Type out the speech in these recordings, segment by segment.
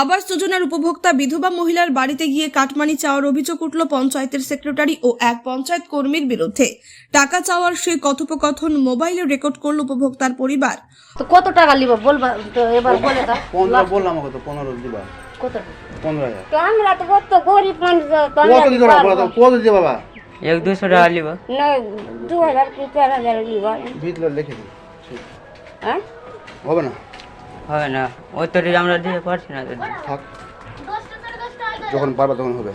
আবাস যোজনার উপভোক্তা বিধবা মহিলার বাড়িতে গিয়ে কাটমানি চাওয়ার অভিযোগ উঠল পঞ্চায়েতের সেক্রেটারি ও এক পঞ্চায়েত কর্মীর বিরুদ্ধে। টাকা চাওয়ার সেই কথোপকথন মোবাইলে রেকর্ড করল উপভোক্তার পরিবার। তো কত টাকা নিব বলবা তো এবার বলে দাও। পনেরো বললাম আমাকে তো পনেরো দিবা। কত পনেরো হাজার। তো আমরা তো কত গরিব মানুষ তো কত দিতে পারব। কত দিতে বাবা? এক দুশো টাকা নিব না দু হাজার কি চার হাজার নিব ভিতরে লিখে দিই। হ্যাঁ? হবে না? হবে না। ওই তো আমরা দিতে পারছি না। থাক। যখন পারবা তখন হবে।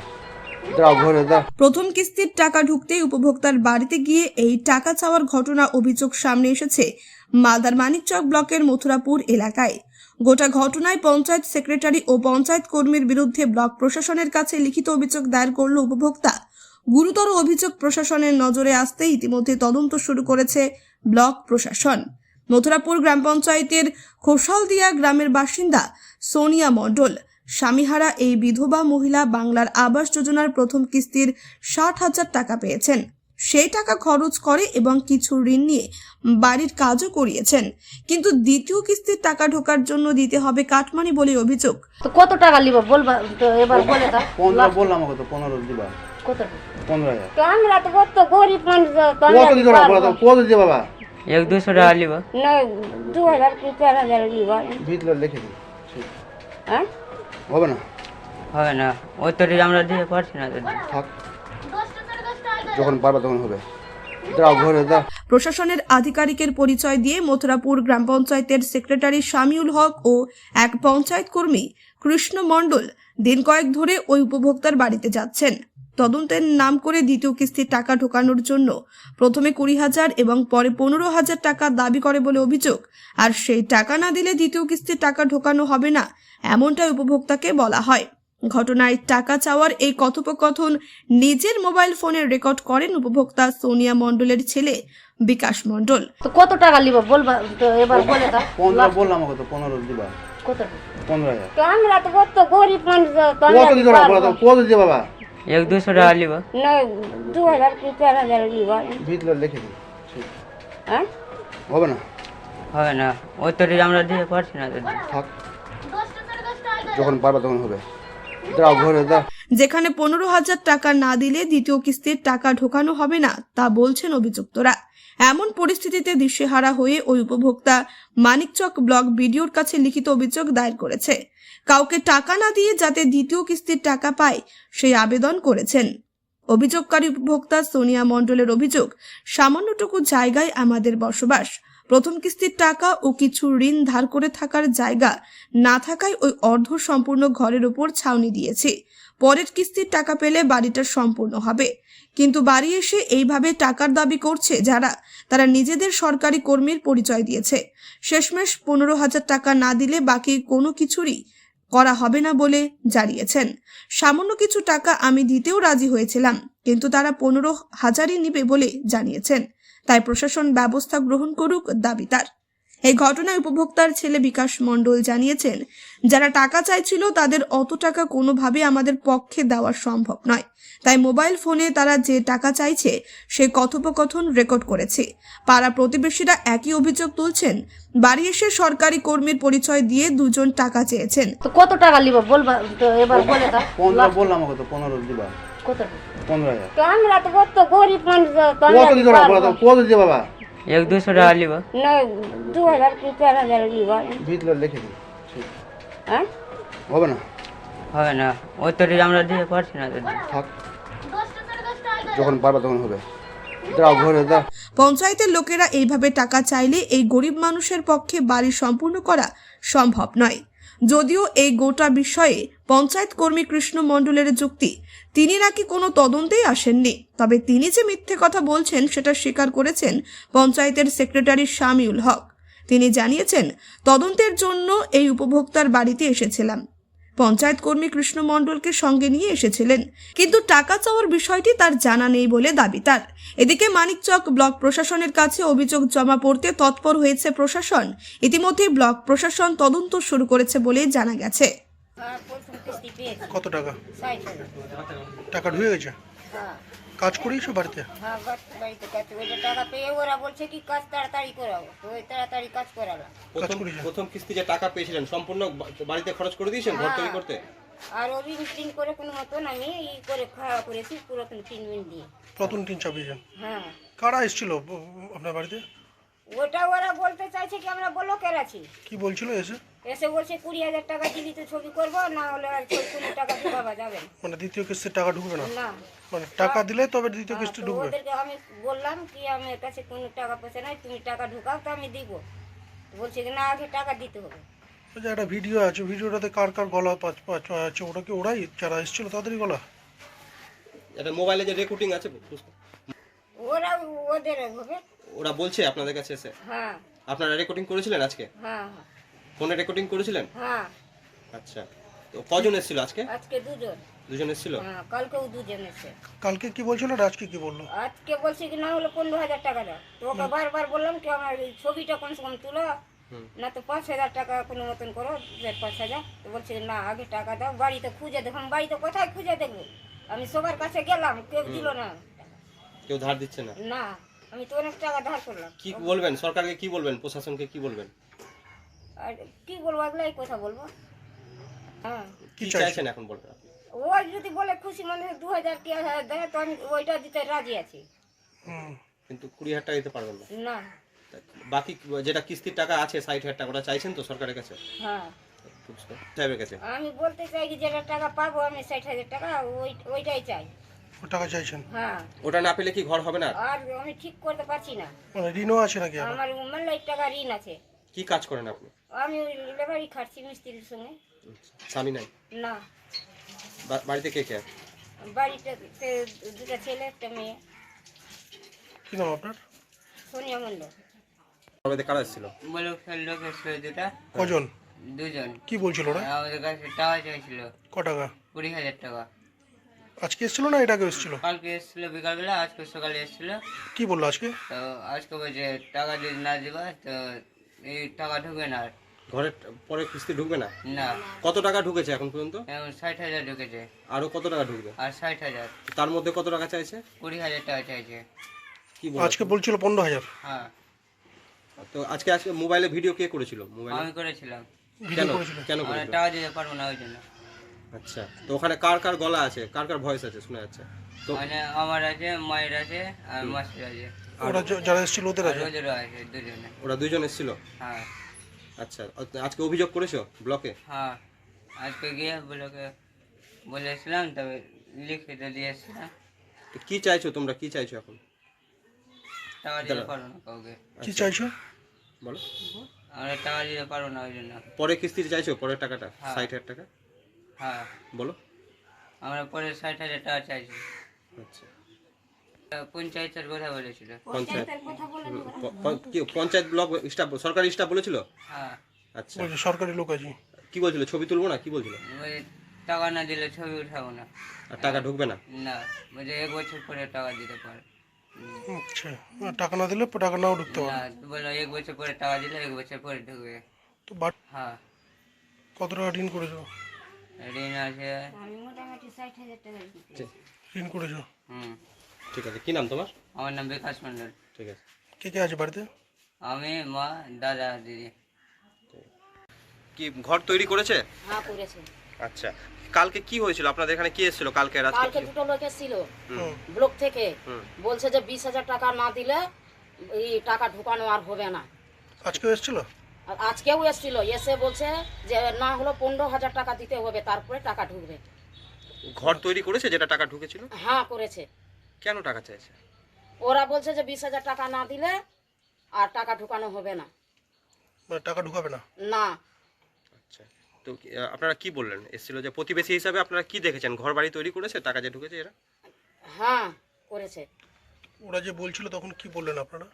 প্রথম কিস্তির টাকা ঢুকতেই উপভোক্তার বাড়িতে গিয়ে এই টাকা চাওয়ার ঘটনা অভিযোগ সামনে এসেছে মালদার মানিকচক ব্লকের মথুরাপুর এলাকায়। গোটা ঘটনায় পঞ্চায়েত সেক্রেটারি ও পঞ্চায়েত কর্মীর বিরুদ্ধে ব্লক প্রশাসনের কাছে লিখিত অভিযোগ দায়ের করল উপভোক্তা। গুরুতর অভিযোগ প্রশাসনের নজরে আসতে ইতিমধ্যে তদন্ত শুরু করেছে ব্লক প্রশাসন। মথুরাপুর গ্রাম পঞ্চায়েতের খোসালদিয়া গ্রামের বাসিন্দা সোনিয়া মণ্ডল। স্বামীহারা এই বিধবা মহিলা বাংলার আবাস যোজনার প্রথম কিস্তির ষাট হাজার টাকা পেয়েছেন। সেই টাকা খরচ করে এবং কিছু ঋণ নিয়ে বাড়ির কাজও করিয়েছেন। কিন্তু দ্বিতীয় কিস্তির টাকা ঢোকার জন্য দিতে হবে কাটমানি বলে অভিযোগ। তো কত টাকা নিব বলবা? তো এবার বলে দাও। পনেরো বললাম আমাকে তো পনেরো দিবা। কত পনেরো হাজার। আমরা তো কত গরিব মানুষ কত দিতে পারব কত দিতে এক দুশো টাকা নিব না দু হাজার কি চার হাজার নিব ভিতরে লিখে দিই হ্যাঁ হবে না হবে না ওই তো আমরা দিতে পারছি না থাক যখন পারবা তখন হবে। দাও ঘরে দাও প্রশাসনের আধিকারিকের পরিচয় দিয়ে মথুরাপুর গ্রাম পঞ্চায়েতের সেক্রেটারি শামিউল হক ও এক পঞ্চায়েত কর্মী কৃষ্ণ মণ্ডল দিন কয়েক ধরে ওই উপভোক্তার বাড়িতে যাচ্ছেন। তদন্তের নাম করে দ্বিতীয় কিস্তির টাকা ঢোকানোর জন্য প্রথমে কুড়ি হাজার এবং পরে পনেরো হাজার টাকা দাবি করে বলে অভিযোগ। আর সেই টাকা না দিলে দ্বিতীয় কিস্তির টাকা ঢোকানো হবে না এমনটাই উপভোক্তাকে বলা হয়। ঘটনায় টাকা চাওয়ার এই কথোপকথন নিজের মোবাইল ফোনে রেকর্ড করেন উপভোক্তা সোনিয়া মণ্ডলের ছেলে বিকাশ মণ্ডল। তো কত টাকা নিব বলবা? তো এবার বলে দাও। পনেরো বললাম আমাকে তো পনেরো দিবা। কত পনেরো হাজার। তো আমরা তো কত গরিব মানুষ কত দিতে কত দিতে বাবা? এক দুশো টাকা নিব না দু হাজার কি চার হাজার নিব ভিতরে লিখে দিই ঠিক হ্যাঁ হবে না হবে না ওই তো আমরা দিতে পারছি না থাক যখন পারবা তখন হবে। দাও ঘরে দাও যেখানে পনেরো হাজার টাকা না দিলে দ্বিতীয় কিস্তির টাকা ঢোকানো হবে না তা বলছেন অভিযুক্তরা। এমন পরিস্থিতিতে দিশেহারা হয়ে ওই উপভোক্তা মানিকচক ব্লক বিডিওর কাছে লিখিত অভিযোগ দায়ের করেছে। কাউকে টাকা না দিয়ে যাতে দ্বিতীয় কিস্তির টাকা পায় সেই আবেদন করেছেন। অভিযোগকারী উপভোক্তা সোনিয়া মণ্ডলের অভিযোগ, সামান্যটুকু জায়গায় আমাদের বসবাস। প্রথম কিস্তির টাকা ও কিছু ঋণ ধার করে থাকার জায়গা না থাকায় ওই অর্ধ সম্পূর্ণ ঘরের উপর ছাউনি দিয়েছি। পরের কিস্তির টাকা পেলে বাড়িটা সম্পূর্ণ হবে। কিন্তু বাড়ি এসে এইভাবে টাকার দাবি করছে যারা, তারা নিজেদের সরকারি কর্মীর পরিচয় দিয়েছে। শেষমেশ পনেরো হাজার টাকা না দিলে বাকি কোনো কিছুরই করা হবে না বলে জানিয়েছেন। সামান্য কিছু টাকা আমি দিতেও রাজি হয়েছিলাম, কিন্তু তারা পনেরো হাজারই নিবে বলে জানিয়েছেন। তাই প্রশাসন ব্যবস্থা গ্রহণ করুক দাবি তার। এই ঘটনায় উপভোক্তার ছেলে বিকাশ মণ্ডল জানিয়েছেন যারা টাকা চাইছিল তাদের অত টাকা কোনোভাবে আমাদের পক্ষে দেওয়া সম্ভব নয়। তাই মোবাইল ফোনে তারা যে টাকা চাইছে সে কথোপকথন রেকর্ড করেছে। পাড়া প্রতিবেশীরা একই অভিযোগ তুলছেন বাড়ি এসে সরকারি কর্মীর পরিচয় দিয়ে দুজন টাকা চেয়েছেন। কত টাকা নিব বলবা তো এবার বলে দাও। বললাম আমাকে তো পনেরো দিবা। কত আমরা তো কত গরিব মানুষ কত কত দিতে বাবা এক দুশো টাকা নিব না দু হাজার কি চার হাজার নিব ভিতরে লিখে দিই হ্যাঁ হবে না হবে না ওই তো আমরা দিতে পারছি না থাক যখন পারবা তখন হবে পঞ্চায়েতের লোকেরা এইভাবে টাকা চাইলে এই গরিব মানুষের পক্ষে বাড়ি সম্পূর্ণ করা সম্ভব নয়। যদিও এই গোটা বিষয়ে পঞ্চায়েত কর্মী কৃষ্ণ মণ্ডলের যুক্তি, তিনি নাকি কোনো তদন্তেই আসেননি। তবে তিনি যে মিথ্যে কথা বলছেন সেটা স্বীকার করেছেন পঞ্চায়েতের সেক্রেটারি শামিউল হক। তিনি জানিয়েছেন, তদন্তের জন্য এই উপভোক্তার বাড়িতে এসেছিলাম। পঞ্চায়েত কর্মী কৃষ্ণ মণ্ডলকে সঙ্গে নিয়ে এসেছিলেন। কিন্তু টাকা চাওয়ার বিষয়টি তার জানা নেই বলে দাবি তার। এদিকে মানিকচক ব্লক প্রশাসনের কাছে অভিযোগ জমা পড়তে তৎপর হয়েছে প্রশাসন। ইতিমধ্যে ব্লক প্রশাসন তদন্ত শুরু করেছে বলে জানা গেছে। কত টাকা? টাকা। ঢুকে গেছে? কাজ করিয়েছো বাড়িতে? হ্যাঁ বাড়িতে কাজ ওইটা টাকা পেয়ে ওরা বলছে কি কাজ তাড়াতাড়ি করাবো তো ওই তাড়াতাড়ি কাজ করালাম। প্রথম প্রথম কিস্তি যে টাকা পেয়েছিলেন সম্পূর্ণ বাড়িতে খরচ করে দিয়েছেন ঘর তৈরি করতে? আর ও ঋণ টিন করে কোনো মতন আমি ই করে খাওয়া করেছি পুরাতন তিন মিন দিয়ে। প্রথম টিন চাপিয়েছেন? হ্যাঁ। কারা এসেছিল আপনার বাড়িতে? ওটা ওরা বলতে চাইছে কি আমরা ব্লকের আছি। কি বলছিল এসে? এসে বলছে কুড়ি হাজার টাকা দিলি তো ছবি করব না হলে আর কোনো টাকা ঢুকাবা যাবে না। মানে দ্বিতীয় কিস্তির টাকা ঢুকবে না? না। মানে টাকা দিলে তবে দ্বিতীয় হ্যাঁ, কিস্তি তো ঢুকবে। ওদেরকে আমি বললাম কি আমার কাছে কোনো টাকা পয়সা নাই তুমি টাকা ঢুকাও তো আমি দিব। বলছে কি না আগে টাকা দিতে হবে। ওই যে একটা ভিডিও আছে ভিডিওটাতে কার কার গলা পাঁচ পাঁচ আছে? ওটা কি ওরাই? যারা এসেছিল তাদেরই গলা? এটা মোবাইলে যে রেকর্ডিং আছে ওরা ওদের হবে। ওরা বলছে আপনাদের কাছে এসে। হ্যাঁ। আপনারা রেকর্ডিং করেছিলেন আজকে? হ্যাঁ হ্যাঁ। ফোনে রেকর্ডিং করেছিলেন? হ্যাঁ। আচ্ছা। তো কজন এসেছিল আজকে? আজকে দুজন। দুজন এসেছিল? হ্যাঁ কালকেও দুজন এসে কালকে কি বলছিল? আর আজকে কি বলল? আজকে বলছে কি না হলো পনেরো হাজার টাকা দাও। তো ওকে বারবার বললাম কি আমার এই ছবিটা কমসে কম তুলো না তো পাঁচ হাজার টাকা কোনো মতন করো পাঁচ হাজার। তো বলছে না আগে টাকা দাও বাড়িতে খুঁজে দেখো। আমি বাড়িতে কোথায় খুঁজে দেখব? আমি সবার কাছে গেলাম কেউ দিল না। কেউ ধার দিচ্ছে না? না আমি তো অনেক টাকা ধার করলাম। কি বলবেন? সরকারকে কি বলবেন? প্রশাসনকে কি বলবেন? আর কি বলব এগুলাই কথা বলব? হ্যাঁ। কি চাইছেন? এখন বলবেন আপনি? ও যদি বলে খুশি মনে হয় দু হাজার কি হাজার দেয় তো আমি ওইটা দিতে রাজি আছি। কিন্তু কুড়ি হাজার টাকা দিতে পারবেন না? না। বাকি যেটা কিস্তির টাকা আছে ষাট হাজার টাকা ওটা চাইছেন তো সরকারের কাছে? হ্যাঁ। সাহেবের কাছে? আমি বলতে চাই কি যেটা টাকা পাবো আমি ষাট হাজার টাকা ওই ওইটাই চাই। ও টাকা চাইছেন? হ্যাঁ। ওটা না পেলে কি ঘর হবে না? আর আমি ঠিক করতে পারছি না। মানে ঋণও আছে নাকি আমার মেলাই টাকা ঋণ আছে। কি কাজ করেন আপনি? আমি ওই লেবারি খাচ্ছি মিস্ত্রির সঙ্গে। স্বামী নাই? না। বা- বাড়িতে কে কে? বাড়িতে দুটা ছেলে একটা মেয়ে। কি নাম আপনার? সোনিয়া মণ্ডল। বাড়িতে কারা এসেছিল? ব্লক লোক এসেছিল দুটা। কজন? দুজন। কি বলছিল ওরা? আমাদের কাছে টাকা চাইছিল। ক টাকা? কুড়ি হাজার টাকা। আজকে এসেছিল না এটা আগে এসেছিল? কালকে এসেছিল বিকালবেলা আজকে সকালে এসেছিল। কি বলল আজকে? তো আজকে বলছে টাকা যদি না দিবা তো এই টাকা ঢুকবে না। ঘরের পরে কিস্তি ঢুকবে না? না। কত টাকা ঢুকেছে এখন পর্যন্ত? এখন ষাট হাজার ঢুকেছে। আরও কত টাকা ঢুকবে? আর ষাট হাজার। তার মধ্যে কত টাকা চাইছে? কুড়ি হাজার টাকা চাইছে। কি বলব? আজকে বলছিল পনেরো হাজার। হ্যাঁ। তো আজকে আজকে মোবাইলে ভিডিও কে করেছিল? মোবাইলে? আমি করেছিলাম। কেন? কেন করেছিল? টাকা দিতে পারব না ওই জন্য। আচ্ছা তো ওখানে কার কার গলা আছে? কার কার ভয়েস আছে? শোনা যাচ্ছে। মানে আমার আছে মায়ের আছে আর মাসির আছে। ওরা যারা এসেছিল ওদের আছে? ওদেরও আছে দুজনে। ওরা দুজন এসেছিল? হ্যাঁ। আচ্ছা আজকে অভিযোগ করেছ ব্লকে? হ্যাঁ আজকে গিয়ে বলোকে বলেছিলাম তবে লিখিত দিয়েছিলাম তো কি চাইছো তোমরা? কি চাইছো এখন? টাকা দিতে পারব না কাউকে। কি চাইছো? বলো। আমরা টাকা দিতে পারব না ওই জন্য। পরে কিস্তি চাইছো? পরের টাকাটা? হ্যাঁ। ষাট হাজার টাকা? হ্যাঁ। বলো। আমরা পরে ষাট হাজার টাকা চাইছি। আচ্ছা। পঞ্চায়েতের কথা বলেছিল। পঞ্চায়েত। কি পঞ্চায়েত ব্লক স্টাফ সরকারি স্টাফ বলেছিল? হ্যাঁ। আচ্ছা। সরকারি লোক আছে। কি বলছিল ছবি তুলবো না? কি বলছিল? ওই টাকা না দিলে ছবি উঠাবো না। আর টাকা ঢুকবে না? না বলছে এক বছর পরে টাকা দিতে পারে। আচ্ছা। টাকা না দিলে টাকা নাও ঢুকতে না পারে এক বছর পরে টাকা দিলে এক বছর পরে ঢুকবে। তো বাট হ্যাঁ। কত টাকা ঋণ করেছ? ঋণ আছে ঋণ করেছ হুম। ঠিক আছে কি নাম তোমার? আমার নাম বিকাশ মন্ডল ঠিক আছে। কে কে আছে বাড়িতে? আমি মা দাদা দিদি। কি ঘর তৈরি করেছে? হ্যাঁ করেছে। আচ্ছা কালকে কি হয়েছিল? আপনাদের এখানে কি এসেছিল কালকে রাত্রে কালকে দুটো লোক এসেছিল হুম। ব্লক থেকে। বলছে যে বিশ হাজার টাকা না দিলে এই টাকা ঢুকানো আর হবে না। আজকেও এসেছিল? আর আজকেও এসেছিল। এসে বলছে যে না হলো পনেরো হাজার টাকা দিতে হবে তারপরে টাকা ঢুকবে। ঘর তৈরি করেছে যেটা টাকা ঢুকেছিল? হ্যাঁ করেছে। কেন টাকা চাইছে? ওরা বলছে যে বিশ হাজার টাকা না দিলে আর টাকা ঢুকানো হবে না। মানে টাকা ঢুকাবে না? না। আচ্ছা। তো কি- আপনারা কি বললেন? এসেছিল যে প্রতিবেশী হিসাবে আপনারা কি দেখেছেন? ঘর বাড়ি তৈরি করেছে টাকা যে ঢুকেছে এরা? হ্যাঁ করেছে। ওরা যে বলছিল তখন কি বললেন আপনারা?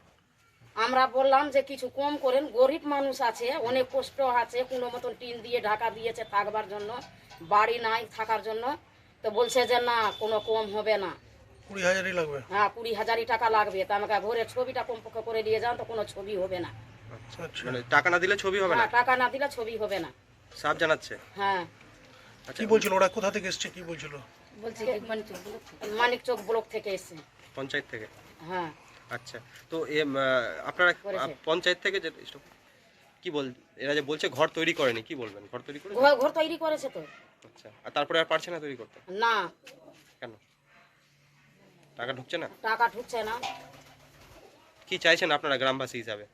আমরা বললাম যে কিছু কম করেন গরিব মানুষ আছে অনেক কষ্ট আছে কোনো মতন টিন দিয়ে ঢাকা দিয়েছে থাকবার জন্য বাড়ি নাই থাকার জন্য। তো বলছে যে না কোনো কম হবে না। কুড়ি হাজারই লাগবে? হ্যাঁ কুড়ি হাজারই টাকা লাগবে। তা আমাকে ভোরে ছবিটা কমপক্ষে করে দিয়ে যান তো কোনো ছবি হবে না। আচ্ছা মানে টাকা না দিলে ছবি হবে না? হ্যাঁ টাকা না দিলে ছবি হবে না। সাফ জানাচ্ছে? হ্যাঁ। আচ্ছা কি বলছিল? ওরা কোথা থেকে এসছে? কি বলছিল? বলছি মানিক চোখ ব্লক থেকে এসে পঞ্চায়েত থেকে? হ্যাঁ। আচ্ছা তো এম, আহ, আপনারা করেছে। পঞ্চায়েত থেকে যে stop. কি বল এরা যে বলছে ঘর তৈরি করেনি কি বলবেন? ঘর তৈরি করে ঘর ঘর তৈরি করেছে তো। আচ্ছা। আর তারপরে আর পারছে না তৈরি করতে? না। কেন? টাকা ঢুকছে না? টাকা ঢুকছে না। কি চাইছেন আপনারা গ্রামবাসী হিসাবে?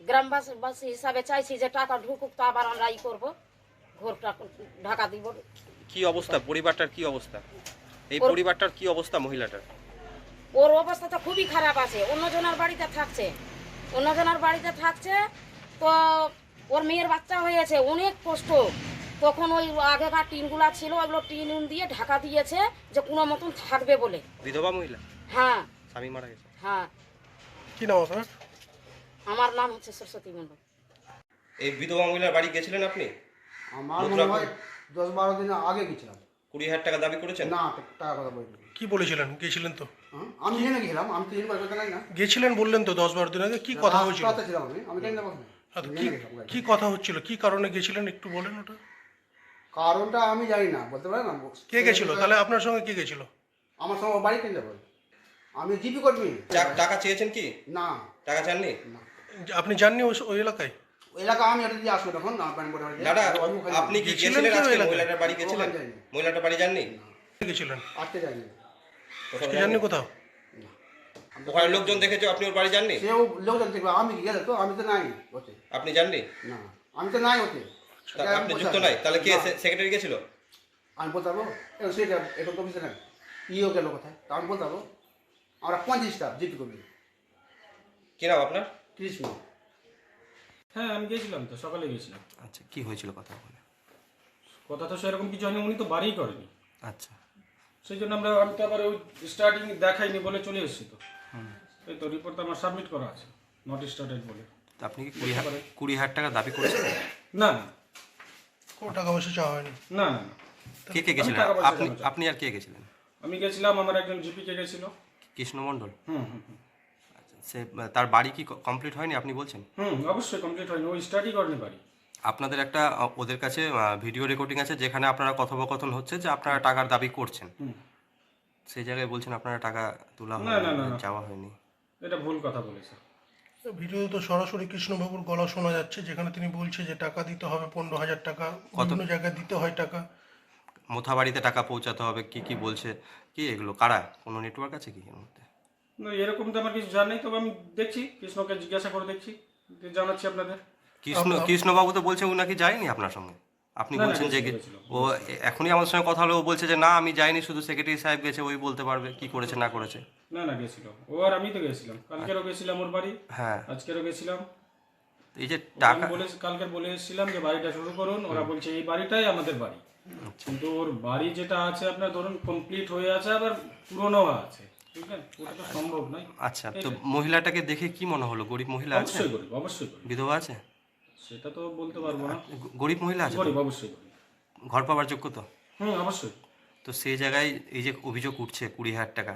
গ্রামবাসী হিসাবে চাইছি যে টাকা ঢুকুক তো আবার আমরা ই করব। ঘরটা ঢাকা দিব। কি অবস্থা? পরিবারটার কি অবস্থা? এই পরিবারটার কি অবস্থা মহিলাটার? ওর অবস্থা তো খুবই খারাপ আছে। অন্যজনের বাড়িতে থাকছে। অন্যজনের বাড়িতে থাকছে তো ওর মেয়ের বাচ্চা হয়েছে। অনেক কষ্ট। তখন ওই আগেকার টিনগুলা ছিল ওগুলো টিন উন দিয়ে ঢাকা দিয়েছে যে কোনো মতন থাকবে বলে। বিধবা মহিলা? হ্যাঁ। স্বামী মারা গেছে? হ্যাঁ। কি নাম আপনার? আমার নাম হচ্ছে সরস্বতী মণ্ডল। এই বিধবা মহিলার বাড়ি গেছিলেন আপনি? আমার মনে হয় দশ বারো দিন আগে গেছিলাম। কুড়ি হাজার টাকা দাবি করেছেন? না টাকা কথা বলছি কি বলেছিলেন? গেছিলেন তো? হ্যাঁ? আমি জেনে গেছিলাম আমি তো জেনে কথা না। গেছিলেন বললেন তো দশ বারো দিন আগে কি কথা হয়েছিল? রাস্তাতে ছিলাম আমি আমি জানি না কথা আচ্ছা, কি কি কথা হচ্ছিল? কি কারণে গেছিলেন? একটু বলেন ওটা। কারণটা আমি জানি না বলতে পারি না কে গেছিল? তাহলে আপনার সঙ্গে কে গেছিল? আমার সঙ্গে বাড়ি কেন যাব আমি জিপি কর্মী টাক- টাকা চেয়েছেন কি? না। টাকা চাননি? না। আপনি জাননি ওই এলাকায়? ওই এলাকা আমি এটা দিয়ে আসব তখন দাদা আপনি কি গেছিলেন আজকে? মহিলাটার বাড়ি গেছিলেন? মহিলাটার বাড়ি যাননি? গেছিলেন? আসতে যাইনি। কোথাও কি জাননি যাননি? কোথাও? ওখানে লোকজন দেখেছে আপনি ওর বাড়ি যাননি? সেও লোকজন দেখবে আমি কি গেলে তো? আমি তো নাই ওতে। আপনি যাননি? না। আমি তো নাই ওতে। আপনি যুক্ত নাই তাহলে কে সেক্রেটারি গেছিল আমি বলতে পারব? এখন সেটা এখন তো অফিসে নাই ইও গেল কোথায় তা আমি বলতে পারব আমরা জিপি কি নাম আপনার? কৃষ্ণ। হ্যাঁ আমি গেছিলাম তো সকালে গেছিলাম আচ্ছা কি হয়েছিল কথা বলে? কথা তো সেরকম কিছু হয়নি উনি তো বাড়িই করেনি। আচ্ছা। সেই জন্য আমরা আমি তো আবার ওই স্টার্টিং দেখাইনি বলে চলে এসেছি তো। এই তো রিপোর্ট আমার সাবমিট করা আছে নট স্টার্টেড বলে। আপনি কি কুড়ি হাজার কুড়ি হাজার টাকা দাবি করেছেন? না। কোনো টাকা পয়সা চাওয়া হয়নি। না না না। কে কে গেছিলেন? টাকা পয়সা আপনি আপনি আর কে গেছিলেন? আমি গেছিলাম আমার একজন জিপিকে গেছিল। কৃষ্ণমণ্ডল হুম হুম হুম। আচ্ছা সে তার বাড়ি কি কমপ্লিট হয়নি আপনি বলছেন? হুম অবশ্যই কমপ্লিট হয়নি। ওই করেনি বাড়ি। আপনাদের একটা আহ, ওদের কাছে ভিডিও রেকর্ডিং আছে যেখানে আপনারা কথোপকথন হচ্ছে যে আপনারা টাকার দাবি করছেন। হুম। সেই জায়গায় বলছেন আপনারা টাকা তোলা না, না, না, হয়নি না। যাওয়া হয়নি। এটা ভুল কথা বলেছে। ভিডিওতে তো সরাসরি কৃষ্ণবাবুর গলা শোনা যাচ্ছে যেখানে তিনি বলছে যে টাকা দিতে হবে পনেরো হাজার টাকা বিভিন্ন জায়গায় দিতে হয় টাকা। মোথা বাড়িতে টাকা পৌঁছাতে হবে কি কি বলছে কি এগুলো কারা? কোনো নেটওয়ার্ক আছে কি এর মধ্যে? না এরকম তো আমার কিছু জানাই তবে আমি দেখছি কৃষ্ণকে জিজ্ঞাসা করে দেখছি জানাচ্ছি আপনাদের। কৃষ্ণ কৃষ্ণবাবু তো বলছে ও নাকি যায়নি আপনার সঙ্গে। আপনি বলছেন যে। ও এখনই আমার সঙ্গে কথা হলো ও বলছে যে না আমি যাইনি শুধু সেক্রেটারি সাহেব গেছে ওই বলতে পারবে কি করেছে না করেছে। না না গেছিল। ও আর আমি তো গেছিলাম। কালকেরও গেছিলাম ওর বাড়ি হ্যাঁ। আজকেরও গেছিলাম। এই যে টাকা বলে কালকে বলে এসেছিলাম যে বাড়িটা শুরু করুন। ওরা বলছে এই বাড়িটাই আমাদের বাড়ি। কিন্তু ওর বাড়ি যেটা আছে আপনার ধরুন কমপ্লিট হয়ে আছে আবার পুরনো আছে। ঠিক আছে? সম্ভব নয়। আচ্ছা তো মহিলাটাকে দেখে কি মনে হলো? গরিব মহিলা আছে? অবশ্যই গরিব অবশ্যই বিধবা আছে? সেটা তো বলতে পারব না। গরিব মহিলা আছে তো? গরিব অবশ্যই গরিব। ঘর পাওয়ার যোগ্য তো? হুম অবশ্যই। তো সেই জায়গায় এই যে অভিযোগ উঠছে কুড়ি হাজার টাকা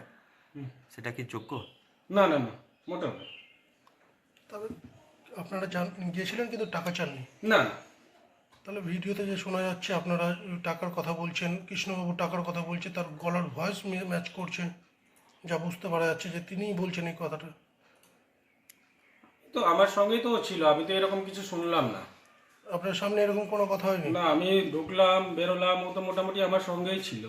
হুম। সেটা কি যোগ্য? না না না মোটামুটি। তবে আপনারা জান গিয়েছিলেন কিন্তু টাকা চাননি? না না। তাহলে ভিডিওতে যে শোনা যাচ্ছে আপনারা টাকার কথা বলছেন কৃষ্ণবাবু টাকার কথা বলছে তার গলার ভয়েস ম্যাচ করছে। যা বুঝতে পারা যাচ্ছে যে তিনিই বলছেন এই কথাটা। তো আমার সঙ্গেই তো ছিল আমি তো এরকম কিছু শুনলাম না। আপনার সামনে এরকম কোনো কথা হয়নি? না আমি ঢুকলাম বেরোলাম ও তো মোটামুটি আমার সঙ্গেই ছিল।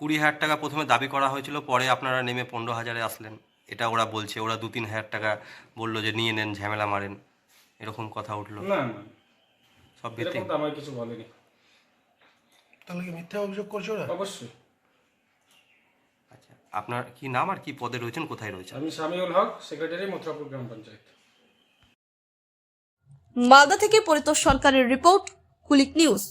কুড়ি হাজার টাকা প্রথমে দাবি করা হয়েছিল পরে আপনারা নেমে পনেরো হাজারে আসলেন। এটা ওরা বলছে ওরা দু তিন হাজার টাকা বলল যে নিয়ে নেন ঝামেলা মারেন। এরকম কথা উঠল। না না সব ভিত্তি এরকম তো আমার কিছু বলেনি। তাহলে কি মিথ্যা অভিযোগ করছে ওরা? অবশ্যই। আপনার কি নাম আর কি পদে রয়েছেন কোথায় রয়েছেন? আমি সামিউল হক সেক্রেটারি মথুরাপুর গ্রাম পঞ্চায়েত। মালদা থেকে পরিতোষ সরকারের রিপোর্ট কুলিক নিউজ।